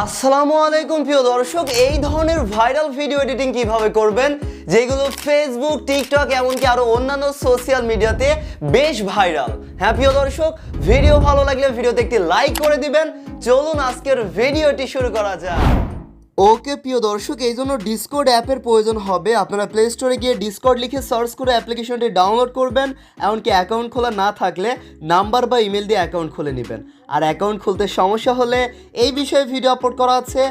আসসালামু আলাইকুম প্রিয় দর্শক, এই ধরনের ভাইরাল ভিডিও এডিটিং কীভাবে করবেন? যেগুলো ফেসবুক টিকটক এমনকি আরও অন্যান্য সোশ্যাল মিডিয়াতে বেশ ভাইরাল হ্যাঁ প্রিয় দর্শক ভিডিও ভালো লাগলে ভিডিওতে একটি লাইক করে দিবেন। চলুন আজকের ভিডিওটি শুরু করা যাক। ওকে প্রিয় দর্শক, এই জন্য ডিসকোড অ্যাপের প্রয়োজন হবে। আপনারা প্লে স্টোরে গিয়ে ডিসকোড লিখে সার্চ করে অ্যাপ্লিকেশনটি ডাউনলোড করবেন। এমনকি অ্যাকাউন্ট খোলা না থাকলে নাম্বার বা ইমেল দিয়ে অ্যাকাউন্ট খুলে নেবেন। আর অ্যাকাউন্ট খুলতে সমস্যা হলে এই বিষয়ে ভিডিও আপলোড করা আছে।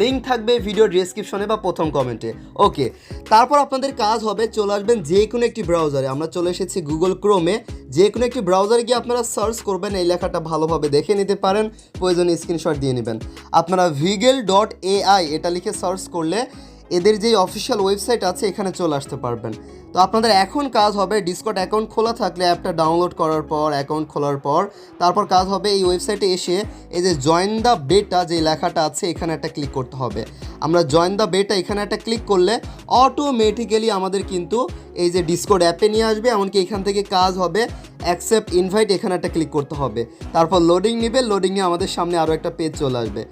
লিঙ্ক থাকবে ভিডিও ডিসক্রিপশনে বা প্রথম কমেন্টে ওকে তারপর আপনাদের কাজ হবে, চলে আসবেন যে কোনো একটি ব্রাউজারে আমরা চলে এসেছি গুগল ক্রোমে যে কোনো একটি ব্রাউজারে গিয়ে আপনারা সার্চ করবেন, এই লেখাটা ভালোভাবে দেখে নিতে পারেন। প্রয়োজনে স্ক্রিনশট দিয়ে নেবেন। আপনারা ভিগেল ডট এআই এটা লিখে সার্চ করলে এদের যেই অফিসিয়াল ওয়েবসাইট আছে, এখানে চলে আসতে পারবেন। তো আপনাদের এখন কাজ হবে ডিসকট অ্যাকাউন্ট খোলা থাকলে অ্যাপটা ডাউনলোড করার পর অ্যাকাউন্ট খোলার পর, তারপর কাজ হবে এই ওয়েবসাইটে এসে এই যে জয়েন দ্য বেটা যে লেখাটা আছে, এখানে একটা ক্লিক করতে হবে। আমরা জয়েন দ্য বেটা এখানে একটা ক্লিক করলে অটোমেটিক্যালি আমাদের কিন্তু এই যে ডিসকোড অ্যাপে নিয়ে আসবে, এমনকি এখান থেকে কাজ হবে অ্যাকসেপ্ট ইনভাইট এখানে একটা ক্লিক করতে হবে। তারপর লোডিং নেবে লোডিংয়ে আমাদের সামনে আরও একটা পেজ চলে আসবে।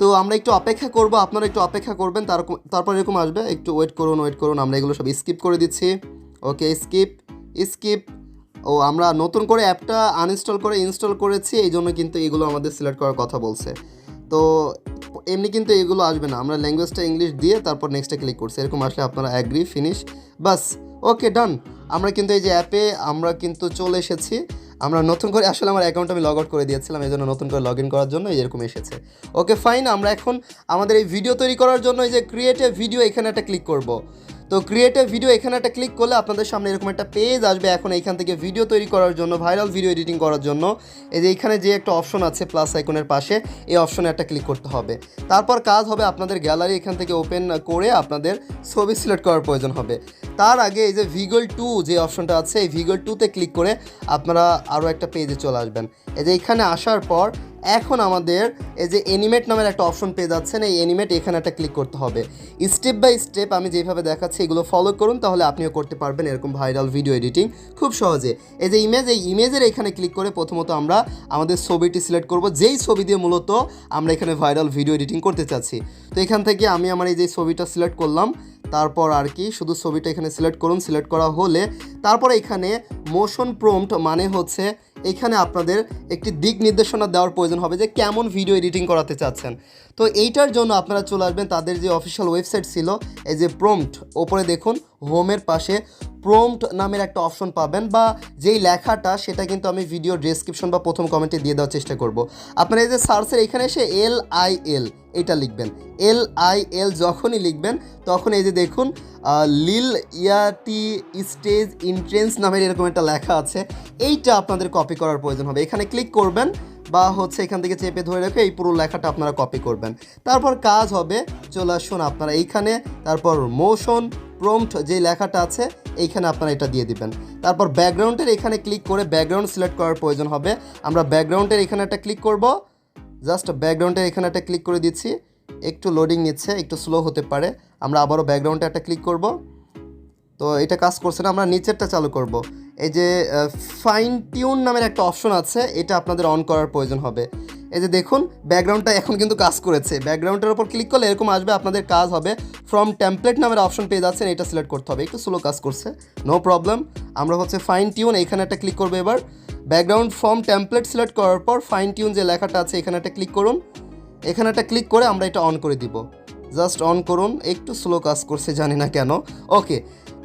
তো আমরা একটু অপেক্ষা করব, আপনারা একটু অপেক্ষা করবেন তার তারপর এরকম আসবে, একটু ওয়েট করুন ওয়েট করুন, আমরা এগুলো সব স্কিপ করে দিচ্ছি। ওকে স্কিপ স্কিপ ও, আমরা নতুন করে অ্যাপটা আনইনস্টল করে ইনস্টল করেছি, এই জন্য কিন্তু এগুলো আমাদের সিলেক্ট করার কথা বলছে। তো, এমনি কিন্তু এগুলো আসবে না, আমরা ল্যাঙ্গুয়েজটা ইংলিশ দিয়ে তারপর নেক্সটে ক্লিক করছি, এরকম আসলে আপনারা অ্যাগ্রি ফিনিশ বাস ওকে ডান আমরা কিন্তু এই যে অ্যাপে আমরা কিন্তু চলে এসেছি। আমরা নতুন করে, আসলে আমার অ্যাকাউন্ট আমি লগ আউট করে দিয়েছিলাম, এই জন্য নতুন করে লগ ইন করার জন্য এরকম এসেছে। ওকে ফাইন আমরা এখন আমাদের এই ভিডিও তৈরি করার জন্য এই যে ক্রিয়েটিভ ভিডিও এখানে একটা ক্লিক করব। তো ক্রিয়েটিভ ভিডিও এখানে একটা ক্লিক করলে আপনাদের সামনে এরকম একটা পেজ আসবে। এখন এইখান থেকে ভিডিও তৈরি করার জন্য ভাইরাল ভিডিও এডিটিং করার জন্য, এই যে এখানে যে একটা অপশন আছে প্লাস আইকনের পাশে, এই অপশনে একটা ক্লিক করতে হবে। তারপর কাজ হবে আপনাদের গ্যালারি এখান থেকে ওপেন করে আপনাদের ছবি সিলেক্ট করার প্রয়োজন হবে। তার আগে এই যে ভিগল টু যে অপশনটা আছে, এই ভিগল টুতে ক্লিক করে আপনারা আরও একটা পেজে চলে আসবেন। এই যে এখানে আসার পর এখন আমাদের এই যে এনিমেট নামের একটা অপশন পেয়ে যাচ্ছেন, এই এনিমেট এখানে একটা ক্লিক করতে হবে। স্টেপ বাই স্টেপ আমি যেভাবে দেখাচ্ছি, এগুলো ফলো করুন, তাহলে আপনিও করতে পারবেন এরকম ভাইরাল ভিডিও এডিটিং খুব সহজে। এই যে ইমেজ এই ইমেজের এখানে ক্লিক করে প্রথমত আমরা আমাদের ছবিটি সিলেক্ট করব, যেই ছবি দিয়ে মূলত আমরা এখানে ভাইরাল ভিডিও এডিটিং করতে চাচ্ছি। তো এখান থেকে আমি আমার এই যে ছবিটা সিলেক্ট করলাম, তারপর আর কি শুধু ছবিটা এখানে সিলেক্ট করুন সিলেক্ট করা হলে তারপর এখানে মোশন প্রম্পট মানে হচ্ছে এখানে আপনাদের একটি দিক নির্দেশনা দেওয়ার প্রয়োজন হবে যে কেমন ভিডিও এডিটিং করাতে চাচ্ছেন। তো এইটার জন্য আপনারা চলে আসবেন, তাদের যে অফিসিয়াল ওয়েবসাইট ছিল, এই যে প্রম্পট ওপরে দেখুন হোমের পাশে প্রম্পট নামের একটা অপশন পাবেন বা যেই লেখাটা সেটা কিন্তু আমি ভিডিও ডেসক্রিপশন বা প্রথম কমেন্টে দিয়ে দেওয়ার চেষ্টা করব। আপনারা এই যে সার্চের এখানে এসে এল আই এল এটা লিখবেন। এল আই এল যখনই লিখবেন তখন এই যে দেখুন লিল ইয়াটি স্টেজ ইন্ট্রেন্স নামের এরকম একটা লেখা আছে। এইটা আপনাদের কপি করার প্রয়োজন হবে। এখানে ক্লিক করবেন বা হচ্ছে এখান থেকে চেপে ধরে রেখে এই পুরো লেখাটা আপনারা কপি করবেন। তারপর কাজ হবে, চলে আসুন আপনারা এইখানে, তারপর মোশন প্রম্পট যে লেখাটা আছে, এইখানে আপনারা এটা দিয়ে দিবেন। তারপর ব্যাকগ্রাউন্ডের এখানে ক্লিক করে ব্যাকগ্রাউন্ড সিলেক্ট করার প্রয়োজন হবে। আমরা ব্যাকগ্রাউন্ডের এখানে একটা ক্লিক করব। জাস্ট ব্যাকগ্রাউন্ডের এখানে একটা ক্লিক করে দিচ্ছি। একটু লোডিং নিচ্ছে, একটু স্লো হতে পারে। আমরা আবারও ব্যাকগ্রাউন্ডে একটা ক্লিক করব। তো এটা কাজ করছে না, আমরা নিচেরটা চালু করব। এই যে ফাইন টিউন নামের একটা অপশন আছে, এটা আপনাদের অন করার প্রয়োজন হবে। এই যে দেখুন ব্যাকগ্রাউন্ডটা এখন কিন্তু কাজ করেছে। ব্যাকগ্রাউন্ডের ওপর ক্লিক করলে এরকম আসবে, আপনাদের কাজ হবে ফ্রম টেমপ্লেট নামের অপশন পেয়ে যাচ্ছেন, এটা সিলেক্ট করতে হবে। একটু স্লো কাজ করছে নো প্রবলেম আমরা হচ্ছে ফাইন টিউন এখানে একটা ক্লিক করব এবার। ব্যাকগ্রাউন্ড ফ্রম টেমপ্লেট সিলেক্ট করার পর ফাইন টিউন যে লেখাটা আছে, এখানে একটা ক্লিক করুন। এখানে একটা ক্লিক করে আমরা এটা অন করে দিব। জাস্ট অন করুন, একটু স্লো কাজ করছে, জানি না কেন। ওকে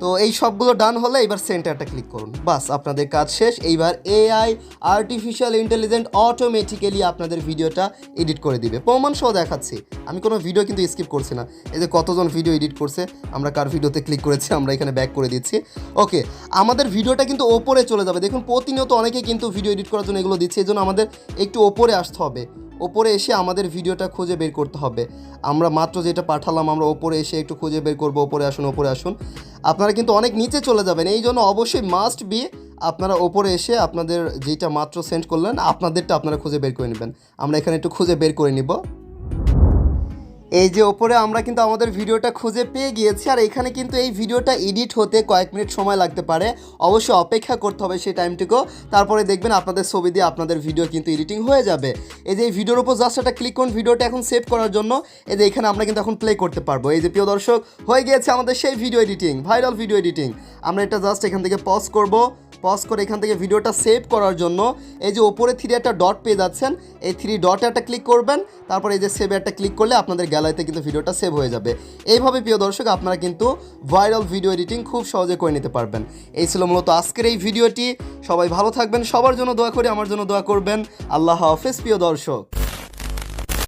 তো এই সবগুলো ডান হলে এবার সেন্টারটা ক্লিক করুন। বাস, আপনাদের কাজ শেষ। এইবার এআই আর্টিফিশিয়াল ইন্টেলিজেন্ট অটোমেটিক্যালি আপনাদের ভিডিওটা এডিট করে দিবে। প্রমাণ সহ দেখাচ্ছি। আমি কোনো ভিডিও কিন্তু স্কিপ করছি না। এই যে কতজন ভিডিও এডিট করছে, আমরা কার ভিডিওতে ক্লিক করেছি, আমরা এখানে ব্যাক করে দিচ্ছি। ওকে আমাদের ভিডিওটা কিন্তু ওপরে চলে যাবে। দেখুন, প্রতিনিয়ত অনেকে কিন্তু ভিডিও এডিট করার জন্য এগুলো দিচ্ছে এই জন্য আমাদের একটু ওপরে আসতে হবে। ওপরে এসে আমাদের ভিডিওটা খুঁজে বের করতে হবে। আমরা মাত্র যেটা পাঠালাম, আমরা ওপরে এসে একটু খুঁজে বের করব, ওপরে আসুন ওপরে আসুন। আপনারা কিন্তু অনেক নিচে চলে যাবেন, এই জন্য অবশ্যই মাস্ট বি আপনারা ওপরে এসে আপনাদের যেটা মাত্র সেন্ড করলেন, আপনাদেরটা আপনারা খুঁজে বের করে নেবেন। আমরা এখানে একটু খুঁজে বের করে নিব। এই যে ওপরে আমরা কিন্তু আমাদের ভিডিওটা খুঁজে পেয়ে গিয়েছি, আর এখানে কিন্তু এই ভিডিওটা এডিট হতে কয়েক মিনিট সময় লাগতে পারে। অবশ্যই অপেক্ষা করতে হবে সেই টাইমটুকু। তারপরে দেখবেন আপনাদের ছবি দিয়ে আপনাদের ভিডিও কিন্তু এডিটিং হয়ে যাবে। এই যে এই ভিডিওর উপর জাস্ট একটা ক্লিক করুন ভিডিওটা এখন সেভ করার জন্য। এই যে এখানে আমরা কিন্তু এখন প্লে করতে পারব। এই যে প্রিয় দর্শক, হয়ে গিয়েছে আমাদের সেই video editing viral video editing আমরা এটা জাস্ট এখান থেকে পজ করব। পজ করে এখান থেকে ভিডিওটা সেভ করার জন্য। এই যে ওপরে থ্রি একটা ডট পেয়ে যাচ্ছেন, এই থ্রি ডটে একটা ক্লিক করবেন, তারপর এই যে সেভ একটা ক্লিক করলে আপনাদের গ্যালারিতে কিন্তু ভিডিওটা সেভ হয়ে যাবে। এইভাবে প্রিয় দর্শক, আপনারা কিন্তু ভাইরাল ভিডিও এডিটিং খুব সহজে করে নিতে পারবেন। এই ছিল মূলত আজকের এই ভিডিওটি সবাই ভালো থাকবেন, সবার জন্য দোয়া করি, আমার জন্য দোয়া করবেন। আল্লাহ হাফেজ প্রিয় দর্শক।